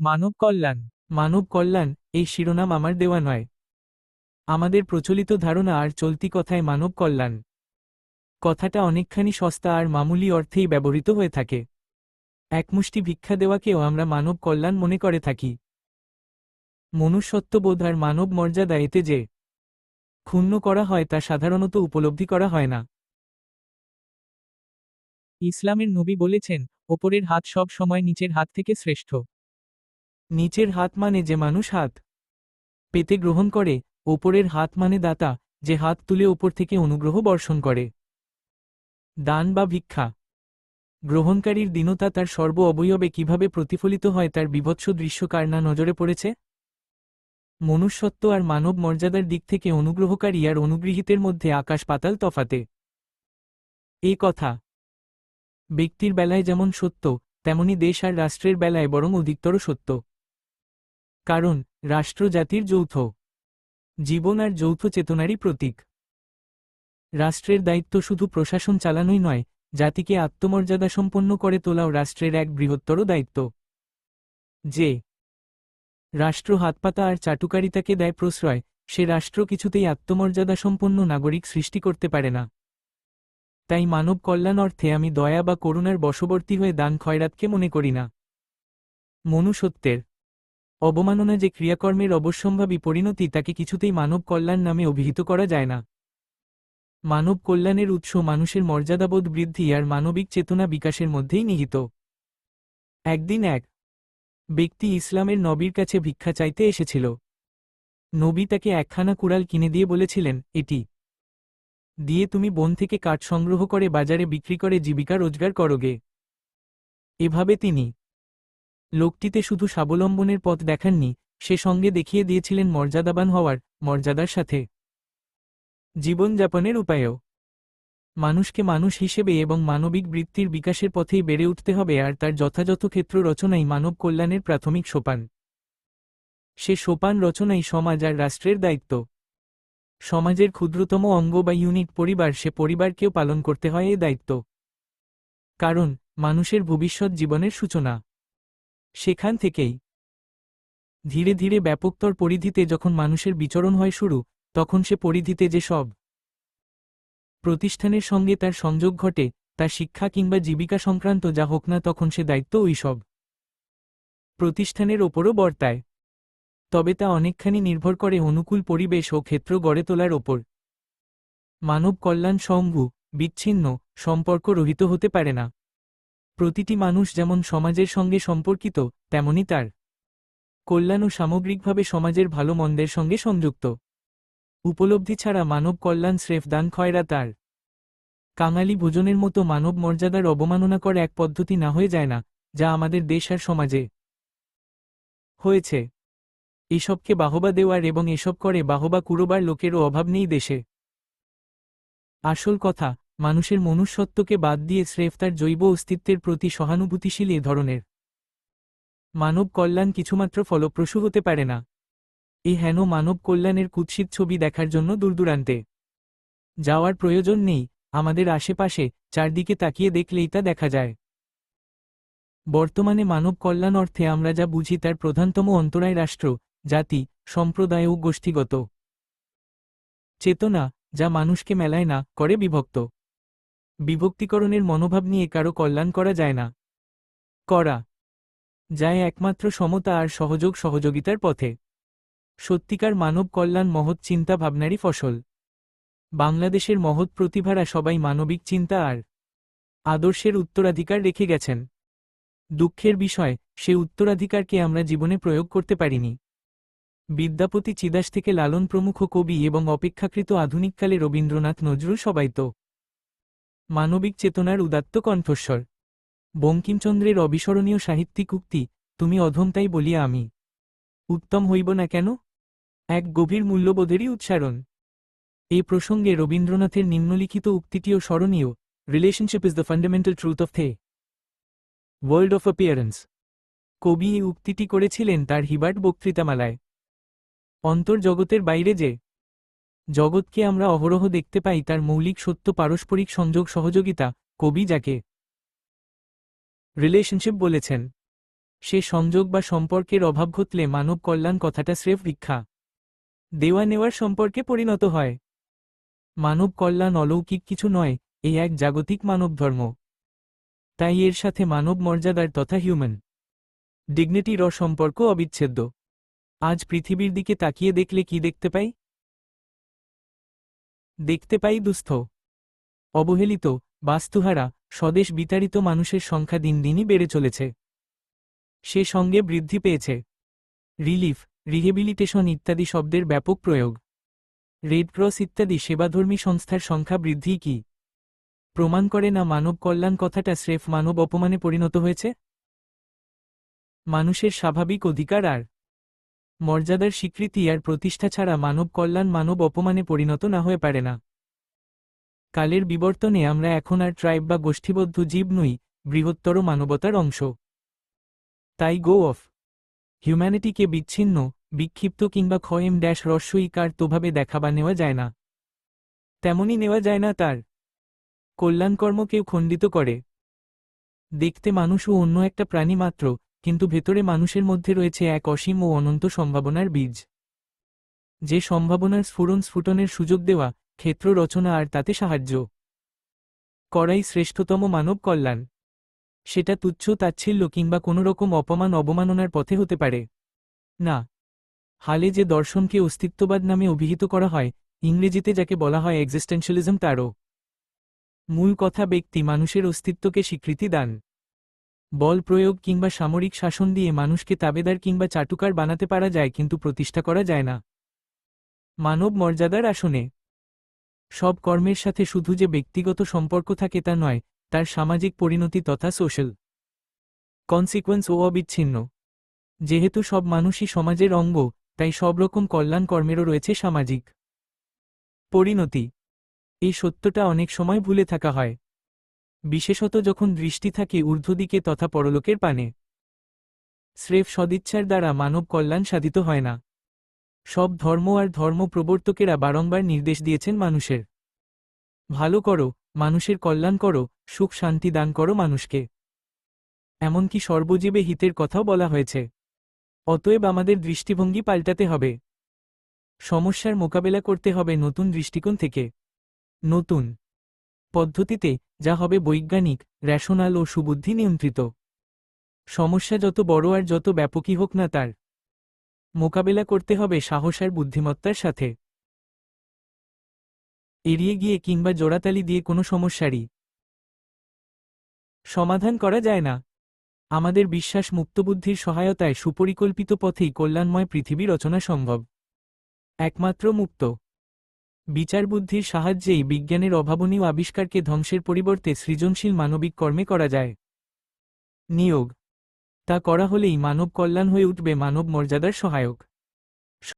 মানব কল্যাণ মানব কল্যাণ, এই শিরোনাম আমার দেওয়া নয়। আমাদের প্রচলিত ধারণা আর চলতি কথায় মানব কল্যাণ। কথাটা অনেকখানি সস্তা আর মামুলি অর্থেই ব্যবহৃত হয়ে থাকে। একমুষ্টি ভিক্ষা দেওয়াকেও আমরা মানব কল্যাণ মনে করে থাকি। মনুষ্যত্ববোধ আর মানব মর্যাদা এতে যে ক্ষুণ্ণ করা হয় তা সাধারণত উপলব্ধি করা হয় না। ইসলামের নবী বলেছেন, ওপরের হাত সব সময় নিচের হাত থেকে শ্রেষ্ঠ। নিচের হাত মানে যে মানুষ হাত। পেতে গ্রহণ করে, ওপরের হাত মানে দাতা, যে হাত তুলে ওপর থেকে অনুগ্রহ বর্ষণ করে। দান বা ভিক্ষা। গ্রহণকারীর দীনতা তার সর্ব অবয়বে কীভাবে প্রতিফলিত হয় তার বিভৎস দৃশ্য কার না নজরে পড়েছে? মনুষ্যত্ব আর মানব মর্যাদার দিক থেকে অনুগ্রহকারী আর অনুগৃহীতের মধ্যে আকাশ পাতাল তফাতে। এই কথা। ব্যক্তির বেলায় যেমন সত্য, তেমনি দেশ আর রাষ্ট্রের বেলায় বরং অধিকতর সত্য। কারণ রাষ্ট্র জাতির যৌথ জীবন আর যৌথ চেতনারই প্রতীক। রাষ্ট্রের দায়িত্ব শুধু প্রশাসন চালানোই নয়, জাতিকে আত্মমর্যাদা সম্পন্ন করে তোলাও রাষ্ট্রের এক বৃহত্তর দায়িত্ব। যে রাষ্ট্র হাতপাতা আর চাটুকারিতাকে দেয় প্রশ্রয়, সে রাষ্ট্র কিছুতেই আত্মমর্যাদা সম্পন্ন নাগরিক সৃষ্টি করতে পারে না। তাই মানব কল্যাণ অর্থে আমি দয়া বা করুণার বশবর্তী হয়ে দান খয়রাতকে মনে করি না। মনুষ্যত্বের অবমাননা যে ক্রিয়াকর্মের অবশ্যম্ভাবী পরিণতি তাকে কিছুতেই মানব কল্যাণ নামে অভিহিত করা যায় না। মানব কল্যাণের উৎস মানুষের মর্যাদাবোধ বৃদ্ধি আর মানবিক চেতনা বিকাশের মধ্যেই নিহিত। একদিন এক ব্যক্তি ইসলামের নবীর কাছে ভিক্ষা চাইতে এসেছিল। নবী তাকে একখানা কুড়াল কিনে দিয়ে বলেছিলেন, এটি দিয়ে তুমি বন থেকে কাঠ সংগ্রহ করে বাজারে বিক্রি করে জীবিকা রোজগার করোগে। এভাবে তিনি লোকটিতে শুধু স্বাবলম্বনের পথ দেখাননি, সে সঙ্গে দেখিয়ে দিয়েছিলেন মর্যাদাবান হওয়ার, মর্যাদার সাথে। জীবনযাপনের উপায়ও। মানুষকে মানুষ হিসেবে এবং মানবিক বৃত্তির বিকাশের পথেই বেড়ে উঠতে হবে আর তার যথাযথ ক্ষেত্র রচনাই মানব কল্যাণের প্রাথমিক সোপান। সে সোপান রচনাই সমাজ আর রাষ্ট্রের দায়িত্ব। সমাজের ক্ষুদ্রতম অঙ্গ বা ইউনিট পরিবার সে পরিবারকেও পালন করতে হয় এ দায়িত্ব। কারণ, মানুষের ভবিষ্যৎ জীবনের সূচনা। সেখান থেকেই। ধীরে ধীরে ব্যাপকতর পরিধিতে যখন মানুষের বিচরণ হয় শুরু, তখন সে পরিধিতে যে সব প্রতিষ্ঠানের সঙ্গে তার সংযোগ ঘটে তার শিক্ষা কিংবা জীবিকা সংক্রান্ত যা হোক না, তখন সে দায়িত্ব ওই সব প্রতিষ্ঠানের ওপরও বর্তায়। তবে তা অনেকখানি নির্ভর করে অনুকূল পরিবেশ ও ক্ষেত্র গড়ে তোলার ওপর। মানব কল্যাণ সম্ভু বিচ্ছিন্ন, সম্পর্ক রহিত হতে পারে না। প্রতিটি মানুষ যেমন সমাজের সঙ্গে সম্পর্কিত, তেমনি তার কল্যাণও সামগ্রিকভাবে সমাজের ভালো মন্দের সঙ্গে সংযুক্ত। উপলব্ধি ছাড়া মানব কল্যাণ স্রেফ দান খয়রা তার। কাঙালি ভোজনের মতো মানব মর্যাদার অবমাননা করে এক পদ্ধতি না হয়ে যায় না, যা আমাদের দেশ আর সমাজে হয়েছে। এসবকে বাহবা দেওয়ার এবং এসব করে বাহবা কুরোবার লোকেরও অভাব নেই দেশে। আসল কথা মানুষের মনুষ্যত্বকে বাদ দিয়ে স্রেফ তার জৈব অস্তিত্বের প্রতি সহানুভূতিশীল এ ধরনের। মানব কল্যাণ কিছুমাত্র ফলপ্রসূ হতে পারে না। এ হেন মানব কল্যাণের কুৎসিত ছবি দেখার জন্য দূরদূরান্তে। যাওয়ার প্রয়োজন নেই, আমাদের আশেপাশে, চারদিকে তাকিয়ে দেখলেই তা দেখা যায়। বর্তমানে মানব কল্যাণ অর্থে আমরা যা বুঝি তার প্রধানতম অন্তরায় রাষ্ট্র, জাতি, সম্প্রদায় ও গোষ্ঠীগত। চেতনা, যা মানুষকে মেলায় না, করে বিভক্ত। বিভক্তিকরণের মনোভাব নিয়ে কারও কল্যাণ করা যায় না। করা। যায় একমাত্র সমতা আর সহযোগ সহযোগিতার পথে। সত্যিকার মানব কল্যাণ মহৎ চিন্তা ভাবনারই ফসল। বাংলাদেশের মহৎ প্রতিভারা সবাই মানবিক চিন্তা আর আদর্শের উত্তরাধিকার রেখে গেছেন। দুঃখের বিষয়, সে উত্তরাধিকারকে আমরা জীবনে প্রয়োগ করতে পারিনি। বিদ্যাপতি চিদাস থেকে লালন প্রমুখ কবি এবং অপেক্ষাকৃত আধুনিককালে রবীন্দ্রনাথ নজরুল সবাই তো মানবিক চেতনার উদাত্ত কণ্ঠস্বর। বঙ্কিমচন্দ্রের অবিস্মরণীয় সাহিত্যিক উক্তি, তুমি অধমতাই বলিয়া আমি। উত্তম হইব না কেন? এক গভীর মূল্যবোধেরই উচ্চারণ। এই প্রসঙ্গে রবীন্দ্রনাথের নিম্নলিখিত উক্তিটিও স্মরণীয়। Relationship is the fundamental truth of the world of appearance কবি এই উক্তিটি করেছিলেন তার হিবার্ট বক্তৃতামালায়। অন্তর্জগতের বাইরে যে জগৎকে আমরা অহরহ দেখতে পাই তার মৌলিক সত্য পারস্পরিক সংযোগ সহযোগিতা, কবি যাকে রিলেশনশিপ বলেছেন। সে সংযোগ বা সম্পর্কের অভাব ঘটলে মানব কল্যাণ কথাটা স্রেফ ভিক্ষা। দেওয়া নেওয়ার সম্পর্কে পরিণত হয়। মানব কল্যাণ অলৌকিক কিছু নয় এই এক জাগতিক মানব ধর্ম। তাই এর সাথে মানব মর্যাদার তথা হিউম্যান ডিগনিটির সম্পর্ক অবিচ্ছেদ্য। আজ পৃথিবীর দিকে তাকিয়ে দেখলে কি দেখতে পাই? দেখতে পাই দুস্থ। অবহেলিত, বাস্তুহারা, স্বদেশ বিতাড়িত মানুষের সংখ্যা দিন দিনই বেড়ে চলেছে। সে সঙ্গে বৃদ্ধি পেয়েছে। রিলিফ, রিহেবিলিটেশন ইত্যাদি শব্দের ব্যাপক প্রয়োগ। রেড ক্রস ইত্যাদি সেবাধর্মী সংস্থার সংখ্যা বৃদ্ধি কি? প্রমাণ করে না মানব কল্যাণ কথাটা স্রেফ মানব অপমানে পরিণত হয়েছে? মানুষের স্বাভাবিক অধিকার আর মর্যাদার স্বীকৃতি আর প্রতিষ্ঠা ছাড়া মানব কল্যাণ মানব অপমানে পরিণত না হয়ে পারে না। কালের বিবর্তনে আমরা এখন আর ট্রাইব বা গোষ্ঠীবদ্ধ জীব নই, বৃহত্তর মানবতার অংশ। তাই গো অফ। হিউম্যানিটিকে বিচ্ছিন্ন, বিক্ষিপ্ত কিংবা ক্ষয়েম ড্যাশ রস্যইকার তোভাবে দেখা বা নেওয়া যায় না। তেমনই নেওয়া যায় না তার। কল্যাণকর্ম কেউ খণ্ডিত করে। দেখতে মানুষও অন্য একটা প্রাণী মাত্র কিন্তু ভেতরে মানুষের মধ্যে রয়েছে এক অসীম ও অনন্ত সম্ভাবনার বীজ। যে সম্ভাবনার স্ফুরণ স্ফুটনের সুযোগ দেওয়া, ক্ষেত্র রচনা আর তাতে সাহায্য। করাই শ্রেষ্ঠতম মানব কল্যাণ। সেটা তুচ্ছ তাচ্ছিল্য কিংবা কোনোরকম অপমান অবমাননার পথে হতে পারে। না। হালে যে দর্শনকে অস্তিত্ববাদ নামে অভিহিত করা হয়, ইংরেজিতে যাকে বলা হয় এক্সিস্টেন্সিয়ালিজম তারও। মূল কথা ব্যক্তি মানুষের অস্তিত্বকে স্বীকৃতি দান। বল প্রয়োগ কিংবা সামরিক শাসন দিয়ে মানুষকে তাবেদার কিংবা চাটুকার বানাতে পারা যায় কিন্তু প্রতিষ্ঠা করা যায় না। মানব মর্যাদার আসনে। সব কর্মের সাথে শুধু যে ব্যক্তিগত সম্পর্ক থাকে তা নয়, তার সামাজিক পরিণতি তথা সোশ্যাল কনসিকোয়েন্স ও অবিচ্ছিন্ন। যেহেতু সব মানুষই সমাজের অঙ্গ, তাই সব রকম কল্যাণ কর্মেরও রয়েছে সামাজিক পরিণতি। এই সত্যটা অনেক সময় ভুলে থাকা হয়। বিশেষত যখন দৃষ্টি থাকে ঊর্ধ্বদিকে তথা পরলোকের পানে। স্রেফ সদিচ্ছার দ্বারা মানব কল্যাণ সাধিত হয় না। সব ধর্ম আর ধর্ম প্রবর্তকেরা বারংবার নির্দেশ দিয়েছেন মানুষের। ভালো করো, মানুষের কল্যাণ করো, সুখ শান্তি দান করো মানুষকে। এমনকি সর্বজীবে হিতের কথাও বলা হয়েছে। অতএব আমাদের দৃষ্টিভঙ্গি পাল্টাতে হবে। সমস্যার মোকাবেলা করতে হবে নতুন দৃষ্টিকোণ থেকে। নতুন পদ্ধতিতে যা হবে বৈজ্ঞানিক র্যাশনাল ও সুবুদ্ধি নিয়ন্ত্রিত। সমস্যা যত বড় আর যত ব্যাপকই হোক না তার। মোকাবেলা করতে হবে সাহস আর বুদ্ধিমত্তার সাথে। এড়িয়ে গিয়ে কিংবা জোড়াতালি দিয়ে কোনো সমস্যারই সমাধান করা যায় না। আমাদের বিশ্বাস মুক্তবুদ্ধির সহায়তায় সুপরিকল্পিত পথেই কল্যাণময় পৃথিবী রচনা সম্ভব। একমাত্র মুক্ত বিচারবুদ্ধির সাহায্যেই বিজ্ঞানের অভাবনীয় আবিষ্কারকে ধ্বংসের পরিবর্তে সৃজনশীল মানবিক কর্মে করা যায়। নিয়োগ। তা করা হলেই মানব কল্যাণ হয়ে উঠবে মানব মর্যাদার সহায়ক।